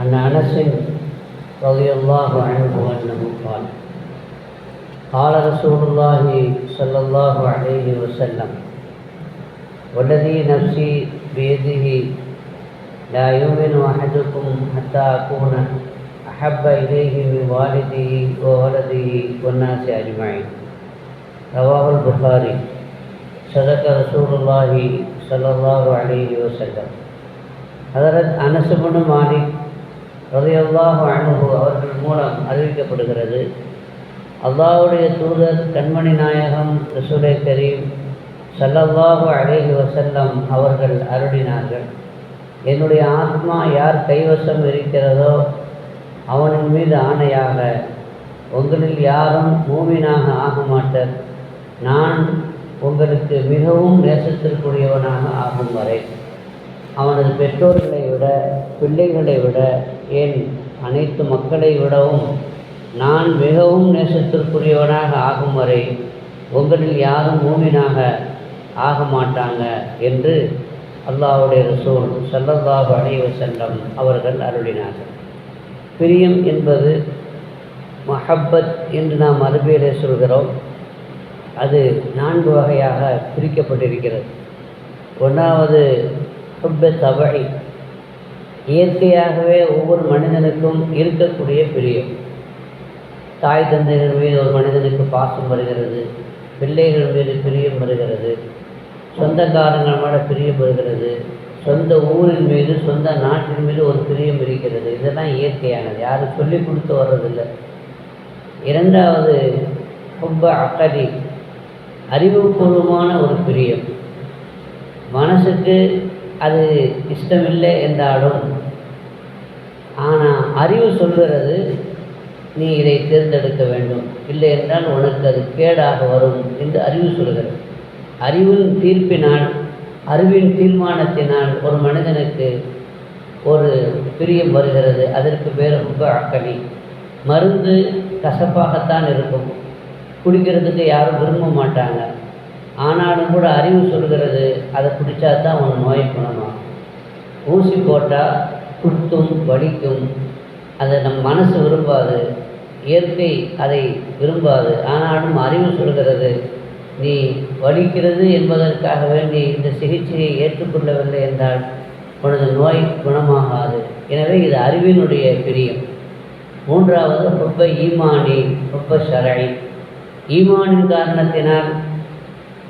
عن أنس رضي الله عنه أنه قال قال رسول الله صلى الله عليه وسلم والذي نفسي بيده لا يؤمن أحدكم حتى أكون أحب إليه من والده وولده والناس أجمعين. رواه البخاري صدق رسول الله صلى الله عليه وسلم. حضرت أنس بن مالك ரதையல்லாஹு அனுகு அவர்கள் மூலம் அறிவிக்கப்படுகிறது. அல்லாவுடைய தூதர் கண்மணி நாயகம் ரசூலை கரீம் சல்லல்லாஹு அழகி வசல்லம் அவர்கள் அருளினார்கள். என்னுடைய ஆத்மா யார் கைவசம் இருக்கிறதோ அவனின் மீது ஆணையாக உங்களில் யாரும் மூமினாக ஆக மாட்டர். நான் உங்களுக்கு மிகவும் நேசத்திற்குரியவனாக ஆகும் வரை. அவனது பெற்றோர்களை விட பிள்ளைகளை விட ஏன் அனைத்து மக்களை விடவும் நான் மிகவும் நேசத்திற்குரியவனாக ஆகும் வரை உங்களில் யாரும் மூமினாக ஆக மாட்டாங்க என்று அல்லாவுடைய ரசூல் சல்லல்லாஹு அலைஹி செல்லம் அவர்கள் அருளினார்கள். பிரியம் என்பது மஹப்பத் என்று நாம் அரபியிலே சொல்கிறோம். அது நான்கு வகையாக பிரிக்கப்பட்டிருக்கிறது. ஒன்றாவது ஹுப்ப தவழி இயற்கையாகவே ஒவ்வொரு மனிதனுக்கும் இருக்கக்கூடிய பிரியம். தாய் தந்தைகள் மீது ஒரு மனிதனுக்கு பாசம் வருகிறது பிள்ளைகள் மீது பிரியம் வருகிறது சொந்தக்காரங்கள் மேலே பிரியம் வருகிறது சொந்த ஊரின் மீது சொந்த நாட்டின் மீது ஒரு பிரியம் இருக்கிறது. இதெல்லாம் இயற்கையானது. யாரும் சொல்லிக் கொடுத்து வர்றதில்லை. இரண்டாவது ரொம்ப அக்கடி அறிவுபூர்வமான ஒரு பிரியம். மனசுக்கு அது இஷ்டமில்லை என்றாலும் ஆனால் அறிவு சொல்கிறது நீ இதை தேர்ந்தெடுக்க வேண்டும். இல்லை என்றால் உனக்கு அது கேடாக வரும் என்று அறிவு சொல்கிறது. அறிவின் தீர்ப்பினால் அறிவின் தீர்மானத்தினால் ஒரு மனிதனுக்கு ஒரு பிரியம் வருகிறது. அதற்கு பேர் ரொம்ப அக்கணி மருந்து கசப்பாகத்தான் இருக்கும். குடிக்கிறதுக்கு யாரும் விரும்ப மாட்டாங்க. ஆனாலும் கூட அறிவு சொல்கிறது அதை குடித்தா தான் உன் நோய் குணமாகும். ஊசி போட்டால் குத்தும் வலிக்கும். அதை நம் மனசு விரும்பாது. இயற்கை அதை விரும்பாது. ஆனாலும் அறிவு சொல்கிறது நீ வலிக்கிறது என்பதற்காக வேண்டி இந்த சிகிச்சையை ஏற்றுக்கொள்ளவில்லை என்றால் உனது நோய் குணமாகாது. எனவே இது அறிவினுடைய பிரியம். மூன்றாவது ரொம்ப ஈமானி ரொம்ப சரணி ஈமானின் காரணத்தினால்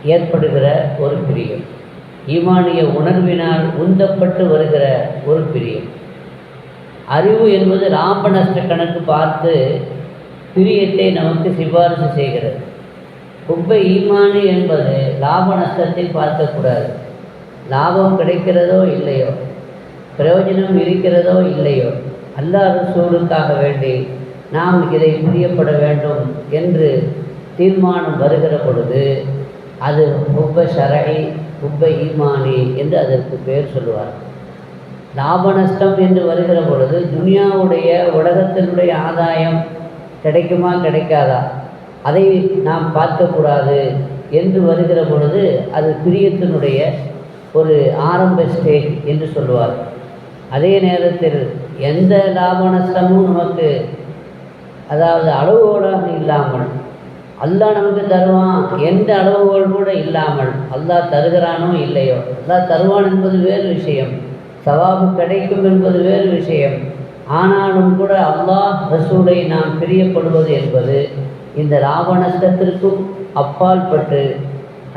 ஏற்படுகிற ஒரு பிரியம். ஈமானிய உணர்வினால் உந்தப்பட்டு வருகிற ஒரு பிரியம். அறிவு என்பது லாப நஷ்ட கணக்கு பார்த்து பிரியத்தை நமக்கு சிபாரிசு செய்கிறது. ரொம்ப ஈமானி என்பது லாப நஷ்டத்தை பார்க்கக்கூடாது. லாபம் கிடைக்கிறதோ இல்லையோ? பிரயோஜனம் இருக்கிறதோ இல்லையோ? அல்லாத சூழலுக்காக வேண்டி நாம் இதை புரியப்பட வேண்டும் என்று தீர்மானம் வருகிற பொழுது அது உப்ப ஷரை உப்ப ஈமானி என்று அதற்கு பெயர் சொல்லுவார். லாப நஷ்டம் என்று வருகிற பொழுது துனியாவுடைய உலகத்தினுடைய ஆதாயம் கிடைக்குமா கிடைக்காதா? அதை நாம் பார்க்கக்கூடாது என்று வருகிற பொழுது அது பிரியத்தினுடைய ஒரு ஆரம்ப ஸ்டேஜ் என்று சொல்லுவார். அதே நேரத்தில் எந்த லாப நஷ்டமும் நமக்கு அதாவது அளவுகோலாக இல்லாமல் அல்லாஹ் நமக்கு தருவான். எந்த அளவுகோல் கூட இல்லாமல் அல்லாஹ் தருகிறானோ இல்லையோ. அல்லாஹ் தருவான் என்பது வேறு விஷயம். சவாபு கிடைக்கும் என்பது வேறு விஷயம். ஆனாலும் கூட அல்லாஹ் ரசூலை நாம் பிரியப்படுவது என்பது இந்த லாப நஷ்டத்திற்கும் அப்பால் பட்டு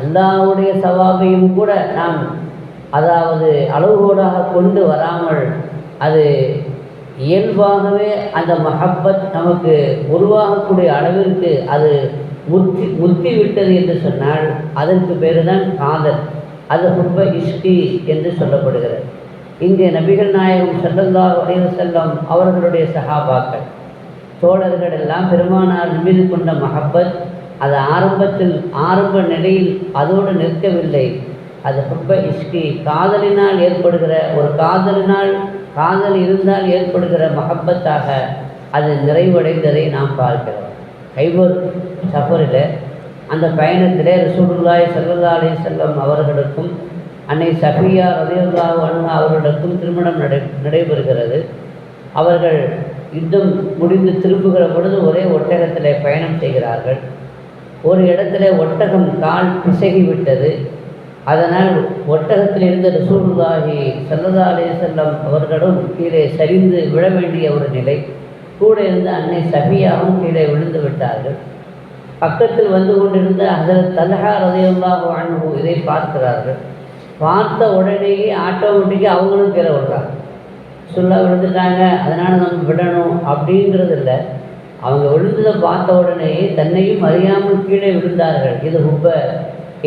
அல்லாவுடைய சவாபையும் கூட நாம் அதாவது அளவுகோடாக கொண்டு வராமல் அது இயல்பாகவே அந்த மஹப்பத் நமக்கு உருவாகக்கூடிய அளவிற்கு அது உத்தி உத்தி விட்டது என்று சொன்னால் அதற்கு பேர் தான் காதல். அது ரொம்ப இஷ்டி என்று சொல்லப்படுகிறது. இங்கே நபிகள் நாயகம் செல்லந்தா உடைய செல்லம் அவர்களுடைய சகாபாக்கள் தோழர்கள் எல்லாம் பெருமானார் மீது கொண்ட மஹப்பத் அது ஆரம்பத்தில் ஆரம்ப நிலையில் அதோடு நிற்கவில்லை. அது ரொம்ப இஷ்டி. காதலினால் ஏற்படுகிற ஒரு காதலினால் காதல் இருந்தால் ஏற்படுகிற மஹப்பத்தாக அது நிறைவடைந்ததை நாம் பார்க்கிறோம். கைபர் சஃபரில் அந்த பயணத்திலே ரசூலுல்லாய் சல்லல்லா அலி செல்லம் அவர்களுக்கும் அன்னை சஃபியா ரலியல்லாஹு அண்ணா அவர்களுக்கும் திருமணம் நடை நடைபெறுகிறது. அவர்கள் யுத்தம் முடிந்து திரும்புகிற பொழுது ஒரே ஒட்டகத்தில் பயணம் செய்கிறார்கள். ஒரு இடத்துல ஒட்டகம் கால் பிசகி விட்டது அதனால் ஒட்டகத்தில் இருந்த ரசூலுல்லாஹி சல்லதா அலைஹி செல்லம் அவர்களும் கீழே சரிந்து விழ வேண்டிய ஒரு நிலை. கூட இருந்த அன்னை சபியாவும் கீழே விழுந்து விட்டார்கள். பக்கத்தில் வந்து கொண்டிருந்த அதில் தலஹா ரதையுல்லாஹு அன்ஹு இதை பார்க்கிறார்கள். பார்த்த உடனேயே ஆட்டோமேட்டிக்காக அவங்களும் கீழே விடுறாங்க சொல்ல விழுந்துட்டாங்க அதனால் நம்ம விடணும் அப்படின்றது இல்லை. அவங்க விழுந்ததை பார்த்த உடனேயே தன்னையும் அறியாமல் கீழே விழுந்தார்கள். இது ரொம்ப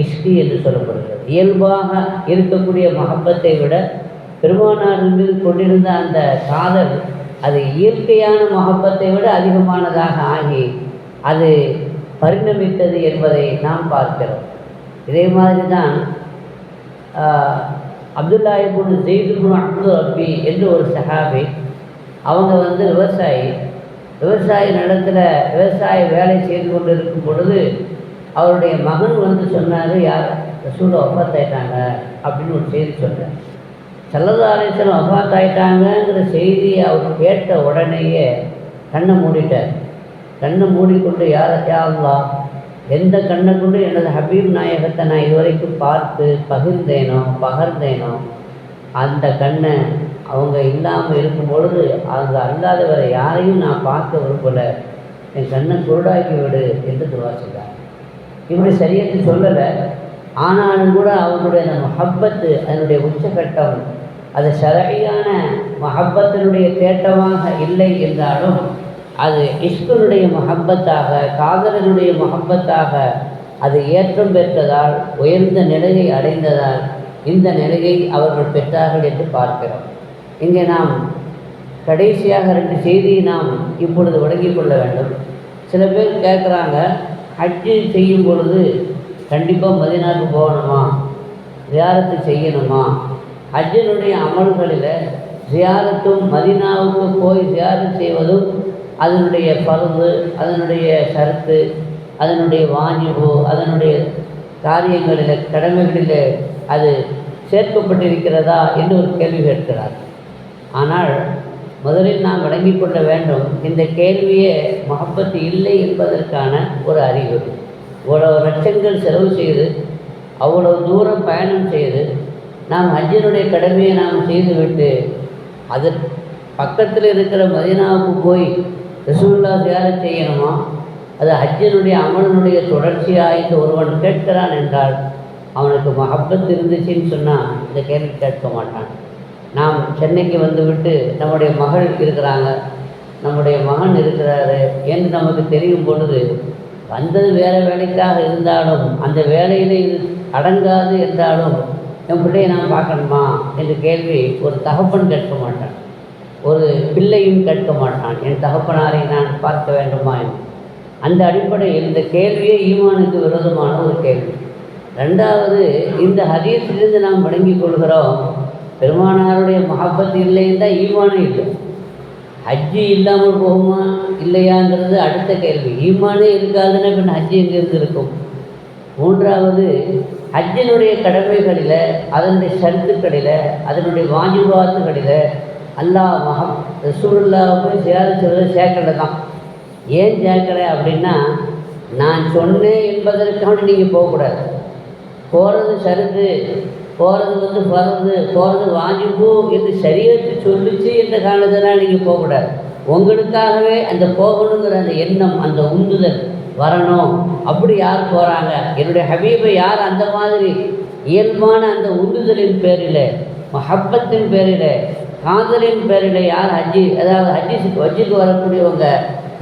இஷ்டி என்று சொல்லப்படுகிறது. இயல்பாக இருக்கக்கூடிய மகப்பத்தை விட பெருமானார் மீது கொண்டிருந்த அந்த காதல் அது இயற்கையான மகப்பத்தை விட அதிகமானதாக ஆகி அது பரிணமித்தது என்பதை நாம் பார்க்கிறோம். இதே மாதிரி தான் அப்துல்லா இபுன் ஜெய்துபுன் அப்துல் ரப்பி என்று ஒரு சஹாபி அவங்க வந்து விவசாயி. விவசாய நிலத்தில் விவசாய வேலை செய்து கொண்டு இருக்கும் பொழுது அவருடைய மகன் வந்து சொன்னார் யார்? ரசூலை ஒப்பத்தாயிட்டாங்க அப்படின்னு ஒரு செய்தி சொன்னார். சல்லதாலேசனம் ஒப்பாத்தாயிட்டாங்கங்கிற செய்தியை அவர் கேட்ட உடனேயே கண்ணை மூடிட்டார். கண்ணை மூடிக்கொண்டு யார் யாருலாம் எந்த கண்ணை கொண்டு எனது ஹபீப் நாயகத்தை நான் இதுவரைக்கும் பார்த்து பகிர்ந்தேனோ பகர்ந்தேனோ அந்த கண்ணை அவங்க இல்லாமல் இருக்கும் பொழுது அவங்க அல்லாதவரை யாரையும் நான் பார்க்க விரும்பலை. என் கண்ணை குருடாக்கி விடு என்று துவா செய்தார். இப்படி சரியத்து சொல்லலை. ஆனாலும் கூட அவனுடைய அந்த மஹப்பத்து அதனுடைய உச்சகட்டம் அது சரியான மஹப்பத்தினுடைய தேட்டமாக இல்லை என்றாலும் அது இஷ்கனுடைய மஹப்பத்தாக காதலனுடைய மஹப்பத்தாக அது ஏற்றம் பெற்றதால் உயர்ந்த நிலையை அடைந்ததால் இந்த நிலையை அவர்கள் பெற்றார்கள் என்று பார்க்கிறோம். இங்கே நாம் கடைசியாக ரெண்டு செய்தியை நாம் இப்பொழுது வழங்கிக் கொள்ள வேண்டும். சில பேர் கேட்குறாங்க ஹஜ்ஜு செய்யும் பொழுது கண்டிப்பாக மதினாவுக்கு போகணுமா? வியாரத்து செய்யணுமா? ஹஜ்ஜினுடைய அமல்களில் ஜியாரத்தும் மதினாவுக்கு போய் ஜியாரம் செய்வதும் அதனுடைய பருவு அதனுடைய சரத்து அதனுடைய வாஞ்சிவு அதனுடைய காரியங்களில் கடமைகளில் அது சேர்க்கப்பட்டிருக்கிறதா என்று ஒரு கேள்வி கேட்கிறார். ஆனால் முதலில் நாம் விளங்கிக் கொள்ள வேண்டும் இந்த கேள்வியே மகப்பத்து இல்லை என்பதற்கான ஒரு அறிகுறி. இவ்வளவு லட்சங்கள் செலவு செய்து அவ்வளவு தூரம் பயணம் செய்து நாம் ஹஜ்ஜினுடைய கடமையை நாம் செய்துவிட்டு அது பக்கத்தில் இருக்கிற மதினாவுக்கு போய் ரசூல்லா தியானம் செய்யணுமா? அது ஹஜ்ஜினுடைய அமலனுடைய தொடர்ச்சியாக ஒருவன் கேட்கிறான் என்றால் அவனுக்கு மஹப்பத் இருந்துச்சுன்னு சொன்னால் இந்த கேள்வி கேட்க மாட்டான். நாம் சென்னைக்கு வந்துவிட்டு நம்முடைய மகள் இருக்கிறாங்க நம்முடைய மகன் இருக்கிறாரு என்று நமக்கு தெரியும் பொழுது வந்தது வேறு வேலைக்காக இருந்தாலும் அந்த வேலையில் இது அடங்காது என்றாலும் என் பிள்ளையை நான் பார்க்கணுமா? என்ற கேள்வி ஒரு தகப்பன் கேட்க மாட்டான். ஒரு பிள்ளையும் கேட்க மாட்டான். என் தகப்பனாரை நான் பார்க்க வேண்டுமா என்று. அந்த அடிப்படையில் இந்த கேள்வியே ஈமானுக்கு விரோதமான ஒரு கேள்வி. ரெண்டாவது இந்த ஹதீஸிலிருந்து நாம் விளங்கிக் கொள்கிறோம் பெருமானாருடைய மஹப்பத் இல்லைன்னு தான் ஈமானும் இல்லை. ஹஜ்ஜி இல்லாமல் போகுமா இல்லையாங்கிறது அடுத்த கேள்வி. ஈமானே இருக்காதுன்னா பின் ஹஜ்ஜி எங்கேருந்து இருக்கும்? மூன்றாவது ஹஜ்ஜினுடைய கடமைகளில் அதனுடைய ஷருத்துக்களில் அதனுடைய வாஜிபாத்துகளில் அல்லாஹ் மகம் ரசூலுல்லாவை போய் சேர்க்கலை தான் ஏன் சேர்க்கலை அப்படின்னா நான் சொன்னேன் என்பதற்காக நீங்கள் போகக்கூடாது. போகிறது சருது போகிறது வந்து பறந்து போகிறது வாஞ்சிப்போ என்று சரியத்து சொல்லிச்சு என்ற காரணத்தினால் நீங்கள் போகக்கூடாது. உங்களுக்காகவே அந்த போகணுங்கிற அந்த எண்ணம் அந்த உந்துதல் வரணும். அப்படி யார் போகிறாங்க என்னுடைய ஹபீபை யார் அந்த மாதிரி இயல்பான அந்த உந்துதலின் பேரில் மஹப்பத்தின் பேரில் காதலின் பேரில் யார் ஹஜ்ஜி அதாவது ஹஜ்ஜி ஹஜ்ஜுக்கு வரக்கூடியவங்க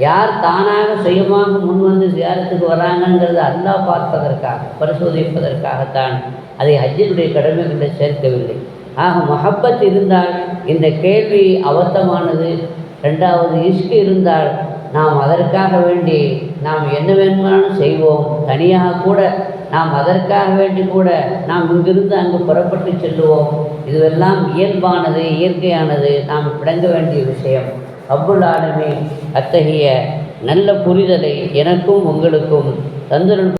யார் தானாக சுயமாக முன் வந்து தியானத்துக்கு வராங்கங்கிறத அல்லாஹ் பார்ப்பதற்காக பரிசோதிப்பதற்காகத்தான் அதை ஹஜ்ஜினுடைய கடமைகளை சேர்க்கவில்லை. ஆக மஹப்பத் இருந்தால் இந்த கேள்வி அவத்தமானது ரெண்டாவது இஷ்கு இருந்தால் நாம் அதற்காக வேண்டி நாம் என்ன வேணுமானாலும் செய்வோம். தனியாக கூட நாம் அதற்காக வேண்டி கூட நாம் இங்கிருந்து அங்கு புறப்பட்டு செல்லுவோம். இதுவெல்லாம் இயல்பானது இயற்கையானது. நாம் விளங்க வேண்டிய விஷயம். அப்புல் ஆலமே அத்தகைய நல்ல புரிதலை எனக்கும் உங்களுக்கும் தந்திரன்